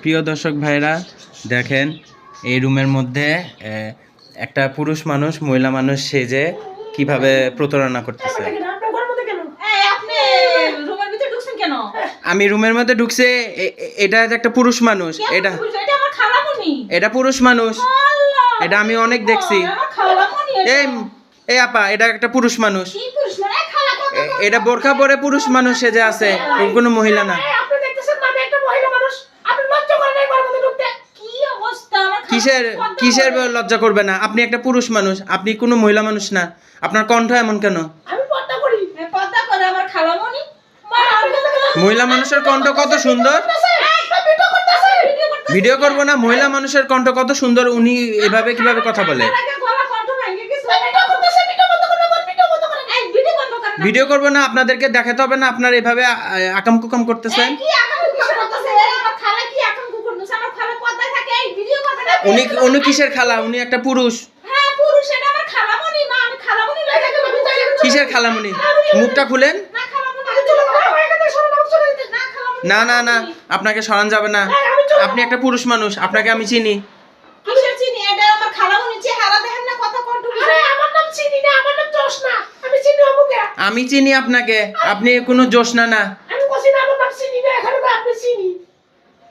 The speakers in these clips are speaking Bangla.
প্রিয় দর্শক ভাইরা দেখেন এই রুমের মধ্যে একটা পুরুষ মানুষ মহিলা মানুষ সেজে কীভাবে প্রতারণা করতেছে। এই আপনি রুমের ভিতরে ঢুকছেন কেন? আমি রুমের মধ্যে ঢুকছে এটা একটা পুরুষ মানুষ এটা এটা পুরুষ মানুষ। এটা আমি অনেক দেখছি। এই এই আপা এটা একটা পুরুষ মানুষ। কি পুরুষ? মানে খালা কত এ- এটা বোরখা পরে পুরুষ মানুষ সেজে আছে কোনো মহিলা না আপনি দেখতেছেন না আমি একটা মহিলা মানুষ আপনি লজ্জা করেন এই ঘরের মধ্যে ঢুকতে কি অবস্থা আমার খালা কিসের কিসের লজ্জা করবে না? আপনি একটা পুরুষ মানুষ আপনি কোনো মহিলা মানুষ না। আপনার কণ্ঠ এমন কেন? আমি পর্দা করি। পর্দা করে আমার খালামণি মা মহিলা মানুষের কণ্ঠ কত সুন্দর? ভিডিও করব না? মহিলা মানুষের কণ্ঠ কত সুন্দর? উনি এভাবে কীভাবে কথা বলে? ভিডিও। করব না আপনাদেরকে দেখাতে হবে না আপনার এভাবে আকাম কুকাম করতেছেন এই কি আকাঙ্ক্ষা করতেছে এই আমার খালা কি আকাঙ্ক্ষা করতেছে আমার খালা পর্দায় থাকে এই ভিডিও করবে না উনি উনি কিসের খালা? উনি একটা পুরুষ। হ্যাঁ কিসের খালামুনি? মুখটা খুলেন। না না না আপনাকে সরান যাবে না। আপনি একটা পুরুষ মানুষ আপনাকে আমি চিনি। কিসের চিনি? এটা আমার খালামণি চেহারা দেখেন না কত কণ্ঠ আরে আমার নাম চিনি না আমার নাম জোসনা। আমি চিনি অমুকে। আমি চিনি আপনাকে। আপনি কোনো জোশ না না আমার নাম চিনি না এখানে তো আপনি চিনি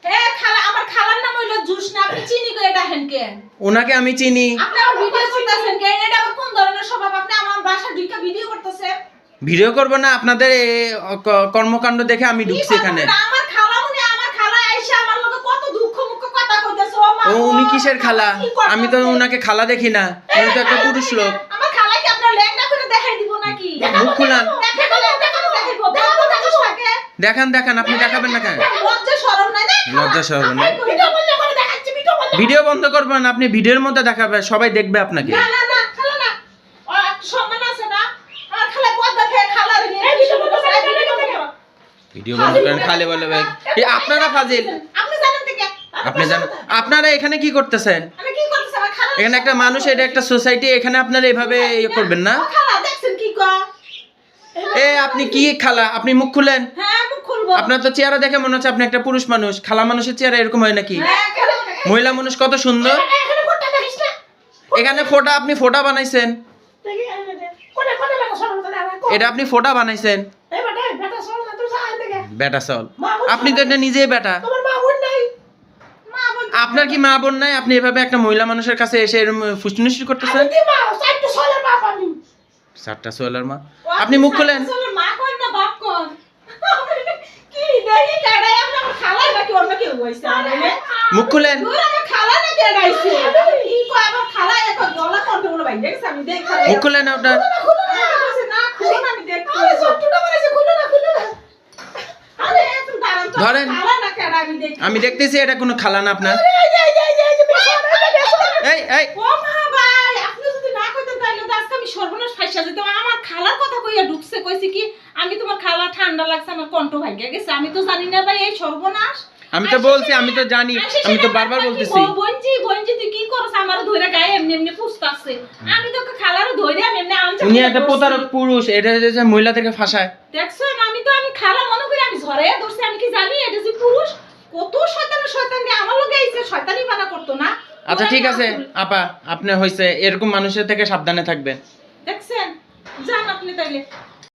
এ খালা আমার খালার নাম হইল জুস না আপনি চিনি কো ওনাকে আমি চিনি আপনি আমার ভিডিও করতেছেন কে এটা কোন ধরনের স্বভাব আপনি আমার বাসা ঢুকে ভিডিও করতেছেন ভিডিও করব না আপনাদের কর্মকাণ্ড দেখে আমি ঢুকছি এখানে আমার খালামণি আমার খালা আইসা আমার লগে কত দুঃখ মুখ কথা কইতেছে ও মা উনি কিসের খালা আমি তো ওনাকে খালা দেখি না উনি তো একটা পুরুষ লোক আমার খালাকে আপনার লেংটা করে দেখাই দিব নাকি মুখ খুলান দেখান দেখান আপনি দেখাবেন না কেন লজ্জা শরম নাই না লজ্জা শরম নাই। ভিডিও বন্ধ করবেন আপনি ভিডিওর মধ্যে দেখাবে সবাই দেখবে আপনাকে। না না না খালা না। ও একটা সম্মান আছে না? আর খালা পর্দা খেয়ে খালা রে এই ভিডিও বন্ধ করেন খালি বলে ভাই। আপনারা ফাজিল। আপনি জানেন থেকে আপনি জানেন আপনারা এখানে কি করতেছেন? আমি কি করতেছি? আমার খালা এখানে একটা মানুষ এটা একটা সোসাইটি এখানে আপনারা এভাবে ইয়ে করবেন না? ও খালা দেখছেন কি কর? এ আপনি কি খালা? আপনি মুখ খুলেন। হ্যাঁ মুখ খুলবো। আপনার তো চেহারা দেখে মনে হচ্ছে আপনি একটা পুরুষ মানুষ। খালা মানুষের চেহারা এরকম হয় নাকি? হ্যাঁ মহিলা মানুষ কত সুন্দর। এখানে কোনটা দেখিস না। এখানে ফোটা আপনি ফোটা বানাইছেন। এটা আপনি ফোটা বানাইছেন। বেটা চল আপনি তো এটা নিজেই বেটা। তোমার মা বোন নাই। মা বল আপনার কি মা বোন নাই? আপনি এভাবে একটা মহিলা মানুষের কাছে এসে ফুসটুনিষ্টি করতেছেন? চারটে সলের সোয়েলার মা। আপনি মুখ খুলেন। মা আপনার মুখ খুলেন। মুখ খুলেন তো ধরেন। খালা না কেডা আমি দেখতেছি এটা কোনো খালা না আপনার। এই এই সর্বনাশ ফাইসা যেতাম। আমার খালার কথা কইয়া ঢুকছে কইছে কি আমি তোমার খালা ঠান্ডা লাগছে আমার কণ্ঠ ভাইগা গেছে। আমি তো জানি না ভাই এই সর্বনাশ। আমি তো বলছি আমি তো জানি আমি তো বারবার বলতেছি। বঞ্জি বঞ্জি তুই কি করছ আমার ধইরা গায়ে এমনি এমনি পুষতাছে আমি তো খালার ধইরা এমনি এমনি আনছি উনি একটা প্রতারক পুরুষ এটা যে মহিলাদেরকে ফাঁসায়। দেখছ আমি তো আমি খালা মনে করি আমি ঝরে ধরছি আমি কি জানি এটা যে পুরুষ কত শয়তান শয়তান আমার লগে আইছে শয়তানি বানা করতো না। আচ্ছা ঠিক আছে আপা আপনি হয়েছে এরকম মানুষের থেকে সাবধানে থাকবেন। দেখছেন? যান আপনি তাইলে।